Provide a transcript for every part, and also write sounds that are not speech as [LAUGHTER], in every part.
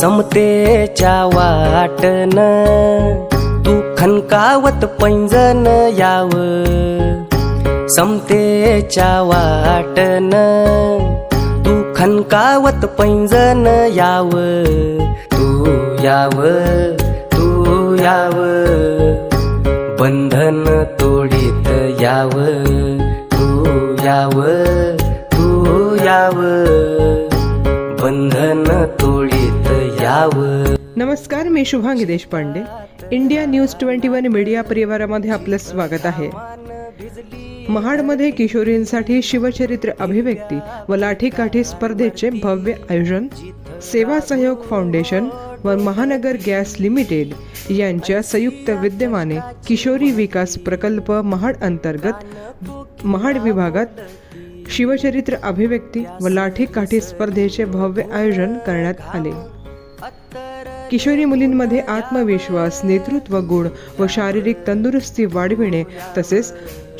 समतेच्या वाटन तू खनकावत पैंजन याव. समतेच्या वाटन तू खनकावत पैंजन याव. तू याव तू याव. बंधन तोडीत याव. तू याव तू याव. बंधन तो जावं नमस्कार मी Shubhangi Deshpande. India news twenty one media परिवारामध्ये आपलं स्वागत आहे. महाडमध्ये किशोरींसाठी शिवचरित्र अभिव्यक्ती व लाठीकाठी स्पर्धेचे भव्य आयोजन सेवा सहयोग फाउंडेशन व महानगर गॅस लिमिटेड यांच्या संयुक्त विद्यमाने किशोरी विकास प्रकल्प महाड अंतर्गत महाड विभागात शिवचरित्र अभिव्यक्ती व लाठीकाठी स्पर्धेचे भव्य आयोजन करण्यात आले. किशोरी मुलींमध्ये आत्मविश्वास नेतृत्व गुण व शारीरिक तंदुरुस्ती वाढविणे तसेच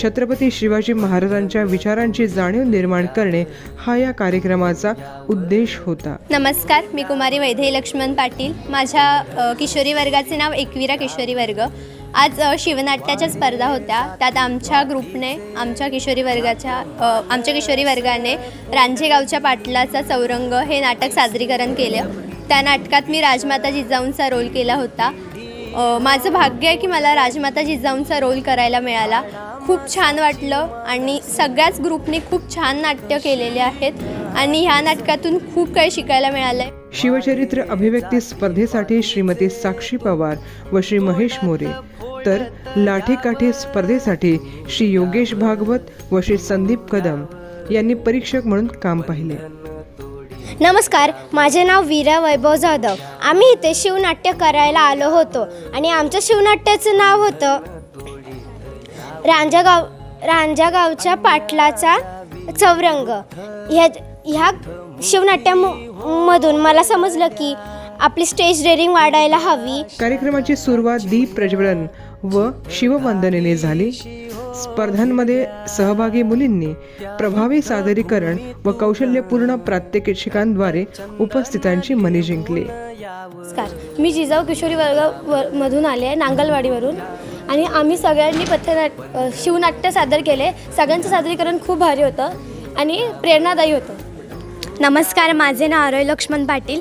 छत्रपती शिवाजी महाराजांच्या विचारांची जाणीव निर्माण करणे हा या कार्यक्रमाचा उद्देश होता. नमस्कार मी कुमारी वैदेही लक्ष्मण पाटील. माझ्या किशोरी वर्गाचे नाव एकविरा किशोरी वर्ग. आज शिवनाट्याच्या स्पर्धा होत्या. त्यात आमच्या ग्रुपने आमच्या किशोरी वर्गाच्या आमच्या किशोरी वर्गाने रांझेगावच्या पाटलाचा चौरंग हे नाटक सादरीकरण केलं. त्या नाटकात मी राजमाता जिजाऊंचा रोल केला होता. माझं भाग्य आहे की मला राजमाता जिजाऊंचा रोल करायला मिळाला. खूप छान वाटलं आणि सगळ्याच ग्रुपने खूप छान नाट्य केलेले आहेत आणि ह्या नाटकातून खूप काही शिकायला मिळालं आहे शिवचरित्र अभिव्यक्ती स्पर्धेसाठी श्रीमती साक्षी पवार व श्री महेश मोरे तर लाठीकाठी स्पर्धेसाठी श्री योगेश भागवत व श्री संदीप कदम यांनी परीक्षक म्हणून काम पाहिले. नमस्कार माझे नाव वीरा वैभव जाधव. आम्ही इथे शिवनाट्य करायला आलो होतो आणि आमच्या शिवनाट्याचं नाव होतं रांजागाव रांजागावच्या पाटलाचा चौरंग. ह्या ह्या शिवनाट्यामधून मला समजलं की आपली स्टेज डेअरिंग वाढायला हवी. कार्यक्रमाची सुरुवात दीप प्रज्वलन व शिववंदनेने झाली. स्पर्धांमध्ये सहभागी मुलींनी प्रभावी सादरीकरण व कौशल्यपूर्ण प्रात्यक्षिकांद्वारे उपस्थितांची मने जिंकली. नमस्कार. मी जिजाऊ किशोरी वर्ग वर मधून आले आहे नांगलवाडीवरून. आणि आम्ही सगळ्यांनी पथनाट शिवनाट्य सादर केले. सगळ्यांचं सादरीकरण खूप भारी होतं आणि प्रेरणादायी होतं. नमस्कार. माझे नाव आरोय लक्ष्मण पाटील.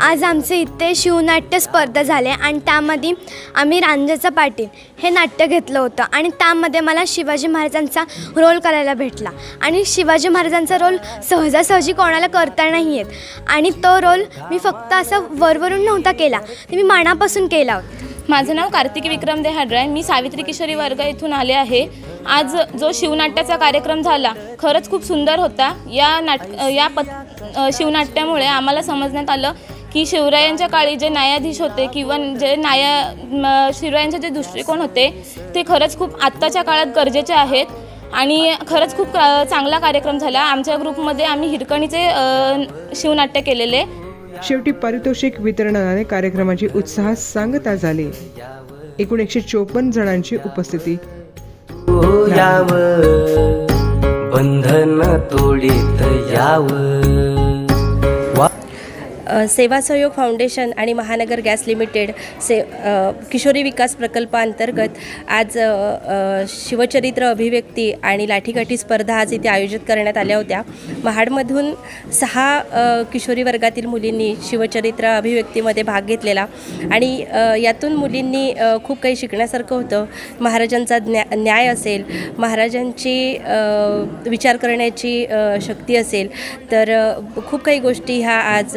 आज आमचे इथे शिवनाट्य स्पर्धा झाले आणि त्यामध्ये आम्ही रांजेचं पाटील हे नाट्य घेतलं होतं. आणि त्यामध्ये मला शिवाजी महाराजांचा रोल करायला भेटला. आणि शिवाजी महाराजांचा रोल सहजासहजी कोणाला करता नाही येत. आणि तो रोल मी फक्त असं वरवरून नव्हता केला ते मी मनापासून केला होता. माझं नाव कार्तिकी विक्रम देहाड्रे आहे. मी सावित्री किशोरी वर्ग इथून आले आहे. आज जो शिवनाट्याचा कार्यक्रम झाला खरंच खूप सुंदर होता. या नाट या पत शिवनाट्यामुळे आम्हाला समजण्यात आलं की शिवरायांच्या काळी जे न्यायाधीश होते किंवा जे न्याया शिवरायांचे जे दृष्टिकोन होते ते खरंच खूप आत्ताच्या काळात गरजेचे आहेत. आणि खरंच खूप चांगला कार्यक्रम झाला. आमच्या ग्रुपमध्ये आम्ही हिरकणीचे शिवनाट्य केलेले. शेवटी पारितोषिक वितरणाने कार्यक्रमाची उत्साहात सांगता झाली. एकूण एकशे चोपन्न जणांची उपस्थिती. बंधन तोडीत याव. सेवा सहयोग फाउंडेशन आणि महानगर गॅस लिमिटेड से किशोरी विकास प्रकल्पाअंतर्गत आज शिवचरित्र अभिव्यक्ती आणि लाठीकाठी स्पर्धा आज इथे आयोजित करण्यात आल्या होत्या. महाडमधून सहा किशोरी वर्गातील मुलींनी शिवचरित्र अभिव्यक्तीमध्ये भाग घेतलेला आणि यातून मुलींनी खूप काही शिकण्यासारखं होतं. महाराजांचा ज्ञा न्याय असेल महाराजांची विचार करण्याची शक्ती असेल तर खूप काही गोष्टी ह्या आज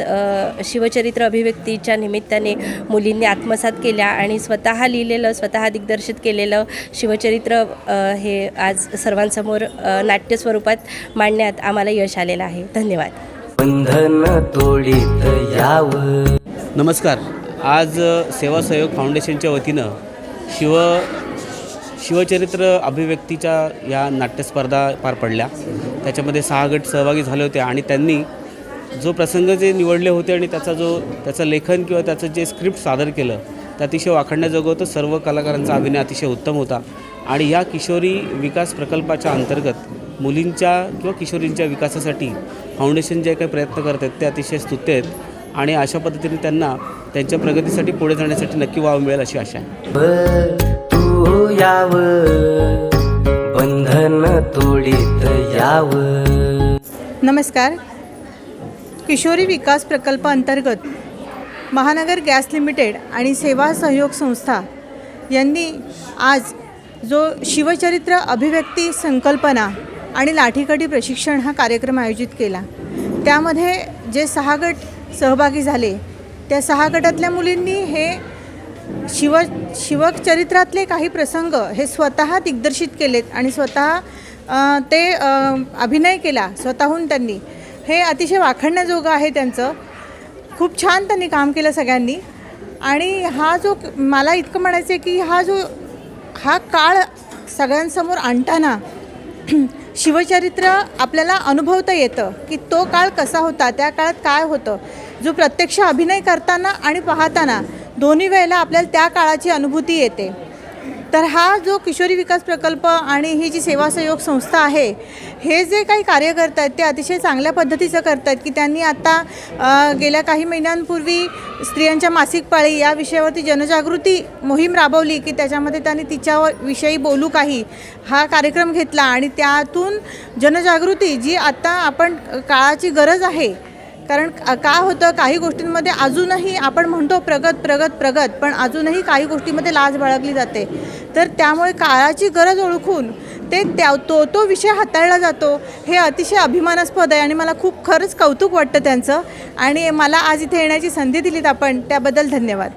शिवचरित्र अभिव्यक्तीच्या निमित्ताने मुलींनी आत्मसात केल्या आणि स्वतः लिहिलेलं स्वतः दिग्दर्शित केलेलं शिवचरित्र हे आज सर्वांसमोर नाट्य स्वरूपात मांडण्यात आम्हाला यश आलेलं आहे. धन्यवाद. बंधन तोडीत याव. नमस्कार. आज सेवा सहयोग फाउंडेशनच्या वतीनं शिव शिवचरित्र अभिव्यक्तीच्या या नाट्यस्पर्धा पार पडल्या. त्याच्यामध्ये सहा गट सहभागी झाले होते आणि त्यांनी जो प्रसंग जे निवडले होते आणि त्याचा जो त्याचं लेखन किंवा त्याचं जे स्क्रिप्ट सादर केलं ते अतिशय वाखाणण्याजोगं होतं. सर्व कलाकारांचा अभिनय अतिशय उत्तम होता. आणि या किशोरी विकास प्रकल्पाच्या अंतर्गत मुलींच्या किंवा किशोरींच्या विकासासाठी फाउंडेशन जे काही प्रयत्न करत आहेत ते अतिशय स्तुत्य आहेत. आणि अशा पद्धतीने त्यांना त्यांच्या प्रगतीसाठी पुढे जाण्यासाठी नक्की वाव मिळेल अशी आशा आहे. व तू याव बंधन तोडीत याव. नमस्कार. किशोरी विकास प्रकल्प अंतर्गत महानगर गॅस लिमिटेड आणि सेवा सहयोग संस्था यांनी आज जो शिवचरित्र अभिव्यक्ती संकल्पना आणि लाठीकडी प्रशिक्षण हा कार्यक्रम आयोजित केला. त्यामध्ये जे सहा गट सहभागी झाले त्या सहा गटातल्या मुलींनी हे शिव शिवचरित्रातले काही प्रसंग हे स्वतः दिग्दर्शित केलेत आणि स्वतः ते अभिनय केला स्वतःहून त्यांनी. हे अतिशय वाखडण्याजोगं आहे त्यांचं. खूप छान त्यांनी काम केलं सगळ्यांनी. आणि हा जो मला इतकं म्हणायचं आहे की हा जो हा काळ सगळ्यांसमोर आणताना [CLEARS THROAT] शिवचरित्र आपल्याला अनुभवता येतं की तो काळ कसा होता त्या काळात काय होतं. जो प्रत्यक्ष अभिनय करताना आणि पाहताना दोन्ही वेळेला आपल्याला त्या काळाची अनुभूती येते. तर हा जो किशोरी विकास प्रकल्प आणि ही जी सेवा सहयोग संस्था आहे हे जे काही कार्य करत आहेत ते अतिशय चांगल्या पद्धतीचं करत आहेत की त्यांनी आता गेल्या काही महिन्यांपूर्वी स्त्रियांच्या मासिक पाळी या विषयावरती जनजागृती मोहीम राबवली की त्याच्यामध्ये त्यांनी तिच्यावर विषयी बोलू काही हा कार्यक्रम घेतला आणि त्यातून जनजागृती जी आत्ता आपण काळाची गरज आहे कारण का का होतं काही गोष्टींमध्ये अजूनही आपण म्हणतो प्रगत प्रगत प्रगत पण अजूनही काही गोष्टीमध्ये लाज बाळगली जाते. तर त्यामुळे काळाची गरज ओळखून ते त्या तो तो विषय हाताळला जातो. हे अतिशय अभिमानास्पद आहे आणि मला खूप खरंच कौतुक वाटतं त्यांचं. आणि मला आज इथे येण्याची संधी दिलीत आपण. त्याबद्दल धन्यवाद.